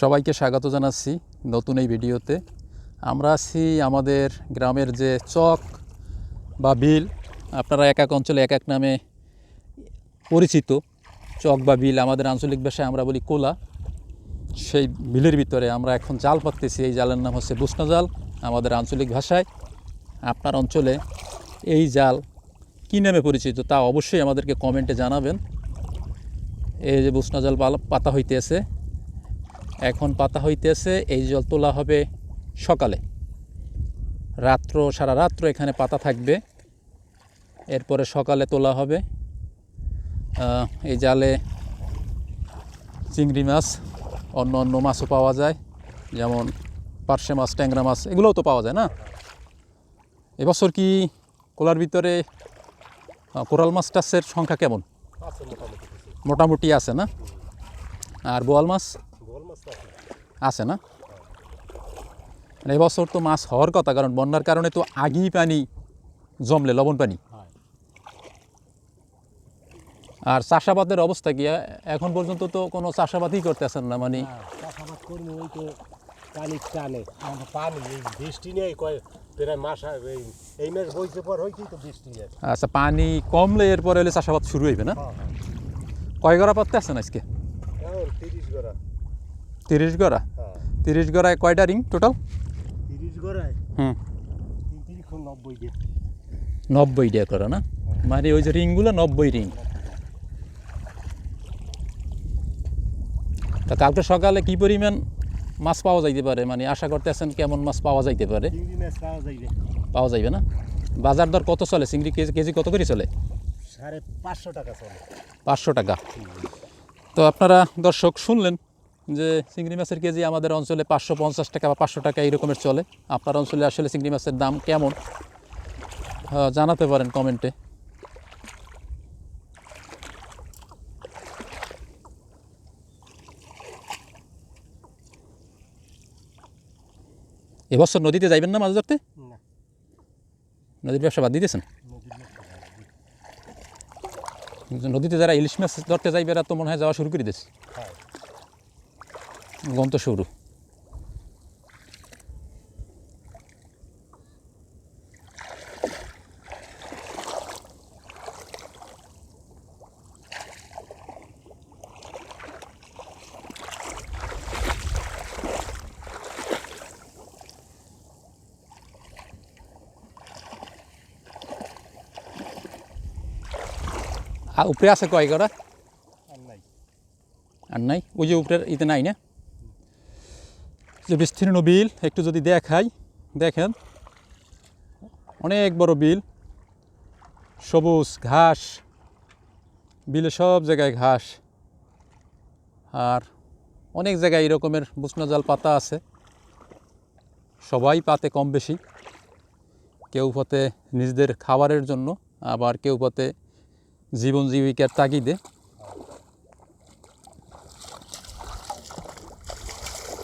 সবাইকে স্বাগত জানাচ্ছি নতুন এই ভিডিওতে। আমরা আছি আমাদের গ্রামের যে চক বা বিল, আপনারা এক এক অঞ্চলে এক এক নামে পরিচিত। চক বা বিল আমাদের আঞ্চলিক ভাষায় আমরা বলি কোলা। সেই বিলের ভিতরে আমরা এখন জাল পাততেছি, এই জালের নাম হচ্ছে বুসনা জাল আমাদের আঞ্চলিক ভাষায়। আপনার অঞ্চলে এই জাল কী নামে পরিচিত তা অবশ্যই আমাদেরকে কমেন্টে জানাবেন। এই যে বুসনা জল পাতা হইতেছে। এখন পাতা হইতেছে, এই জল তোলা হবে সকালে। রাত্র, সারা রাত্র এখানে পাতা থাকবে। এরপরে সকালে তোলা হবে এই জালে চিংড়ি মাছ, অন্য অন্য মাছও পাওয়া যায়, যেমন পার্শে মাছ, ট্যাংরা মাছ, এগুলোও তো পাওয়া যায় না? এবছর কি কোলার ভিতরে কোরাল মাছ টাছের সংখ্যা কেমন? মোটামুটি আছে না? আর বোয়াল মাছ? আছে। না? মানে এবছর তো মাছ হওয়ার কথা কারণ বন্যার কারণে তো আগেই পানি জমলে লবণ পানি। আর চাষাবাদের অবস্থা কি? এখন পর্যন্ত তো কোনো চাষাবাদই করতেছেন না মানে চাষাবাদ করব ওই তো পানি টানে। পানি বৃষ্টি নেই কয় প্রায় মাস এই এই মাস বইতে পর হইতেই তো বৃষ্টি নেই। আচ্ছা পানি কমলে এরপরে হলে চাষাবাদ শুরু হইবে না? হ্যাঁ। কয় গড়া পাততে আছেন আজকে? তিরিশ গড়া। তিরিশ হ্যাঁ। তিরিশ গড়ায় কয়টা রিং টোটাল তিরিশ গড়ায়? হুম। নব্বই ডে করা না? মানে ওই যে রিংগুলো নব্বই রিং। তা কালকে সকালে কি পরিমাণ মাছ পাওয়া যাইতে পারে? মানে আশা করতেছেন কেমন মাছ পাওয়া যাইতে পারে? পাওয়া যাইবে না? বাজার দর কত চলে? চিংড়ি কেজি কেজি কত করে চলে? সাড়ে পাঁচশো টাকা চলে। পাঁচশো টাকা। তো আপনারা দর্শক শুনলেন যে চিংড়ি মাছের কেজি আমাদের অঞ্চলে পাঁচশো পঞ্চাশ টাকা বা পাঁচশো টাকা এই রকমের চলে। আপনার অঞ্চলে আসলে চিংড়ি মাছের দাম কেমন? জানাতে পারেন কমেন্টে। এবছর নদীতে যাইবেন না মাছ ধরতে? নদীর ব্যবসা বাদ দিতেছেন। নদীতে যারা ইলিশ মাছ ধরতে যাইবে এরা তো মনে হয় যাওয়া শুরু করে দিয়েছে। হ্যাঁ। গন্ত শুরু। আর উপরে আছে কয় করা আর নাই। ওই যে উপরের ইতে নাই না? যে বিস্তীর্ণ বিল একটু যদি দেখাই দেখেন। অনেক বড় বিল। সবুজ ঘাস বিলে সব জায়গায় ঘাস। আর অনেক জায়গায় এই রকমের বুসনা জাল পাতা আছে। সবাই পাতে কম বেশি। কেউ পথে নিজেদের খাবারের জন্য আবার কেউ পথে জীবন জীবিকার তাগিদে।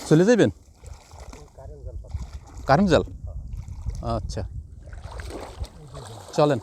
চলে যাবেন কারেন্ট জাল? আচ্ছা। চলেন।